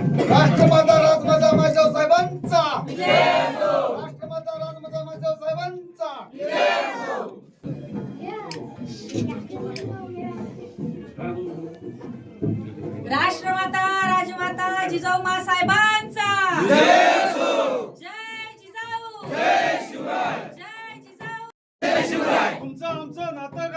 राष्ट्रमाता राजमाता माझ्या साहेबांचा राष्ट्रमाता राजमाता माझ्या साहेबांचा राष्ट्रमाता राजमाता जिजाऊ मा साहेबांचा जय जिजाऊ. जय जिजाऊ तुमचं आमचं नातं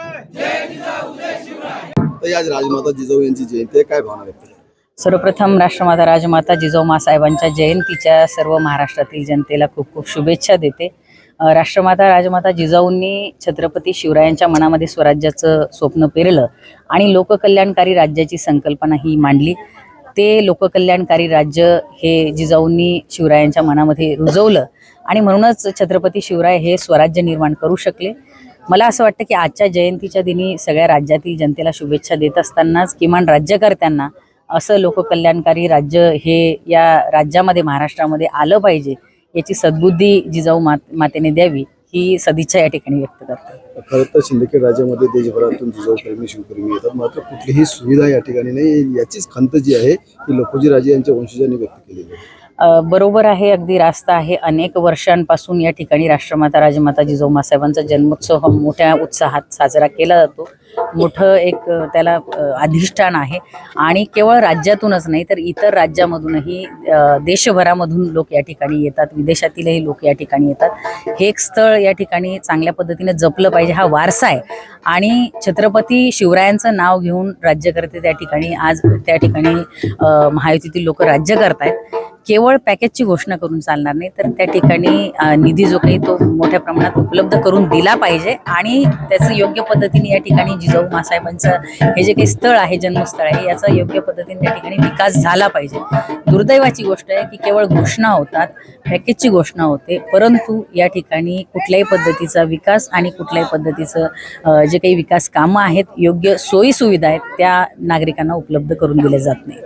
काय आज राजमाता जिजाऊ यांची जयंती आहे. काय भावना व्यक्त सर्वप्रथम राष्ट्रमाता राजमाता जिजाऊ मासाहेबांच्या जयंतीच्या सर्व महाराष्ट्रातील जनतेला खूप खूप शुभेच्छा देते. राष्ट्रमाता राजमाता जिजाऊंनी छत्रपती शिवरायांच्या मनामध्ये स्वराज्याचं स्वप्न पेरलं आणि लोककल्याणकारी राज्याची संकल्पना ही मांडली. ते लोककल्याणकारी राज्य हे जिजाऊंनी शिवरायांच्या मनामध्ये रुजवलं आणि म्हणूनच छत्रपती शिवराय हे स्वराज्य निर्माण करू शकले. मला असं वाटतं की आजच्या जयंतीच्या दिनी सगळ्या राज्यातील जनतेला शुभेच्छा देत असतानाच किमान राज्यकर्त्यांना असं लोककल्याणकारी राज्य हे या राज्यामध्ये महाराष्ट्रामध्ये आलं पाहिजे याची सद्बुद्धी जिजाऊ मात मातेने द्यावी ही सदिच्छा या ठिकाणी व्यक्त करते. खरं तर सिंदखेड राज्यामध्ये देशभरातून जिजाऊप्रेमी शिवप्रेमी येतात. मात्र कुठलीही सुविधा या ठिकाणी नाही. याचीच खंत जी आहे ती लखोजी राजे यांच्या वंशजांनी व्यक्त केलेली आहे. बरोबर आहे. अगदी रास्ता आहे. अनेक वर्षांपासून या ठिकाणी राष्ट्रमाता राजमाता जिजाऊ साहेबांचा जन्मोत्सव हा मोठ्या उत्साहात साजरा केला जातो. मोठं एक त्याला अधिष्ठान आहे. आणि केवळ राज्यातूनच नाही तर इतर राज्यामधूनही देशभरामधून लोक या ठिकाणी येतात विदेशातीलही लोक या ठिकाणी येतात. हे एक स्थळ या ठिकाणी चांगल्या पद्धतीने जपलं पाहिजे हा वारसा आहे. आणि छत्रपती शिवरायांचं नाव घेऊन राज्यकर्ते त्या ठिकाणी आज त्या ठिकाणी महायुतीतील लोक राज्य करतायत. केवळ पॅकेजची घोषणा करून चालणार नाही तर त्या ठिकाणी निधी जो काही तो मोठ्या प्रमाणात उपलब्ध करून दिला पाहिजे आणि त्याचं योग्य पद्धतीने या ठिकाणी जिजाऊ मासाहेबांचं हे जे काही स्थळ आहे जन्मस्थळ आहे याचा योग्य पद्धतीने त्या ठिकाणी विकास झाला पाहिजे. दुर्दैवाची गोष्ट आहे की केवळ घोषणा होतात पॅकेजची घोषणा होते परंतु या ठिकाणी कुठल्याही पद्धतीचा विकास आणि कुठल्याही पद्धतीचं जे काही विकास कामं आहेत योग्य सोयी सुविधा आहेत त्या नागरिकांना उपलब्ध करून दिल्या जात नाही.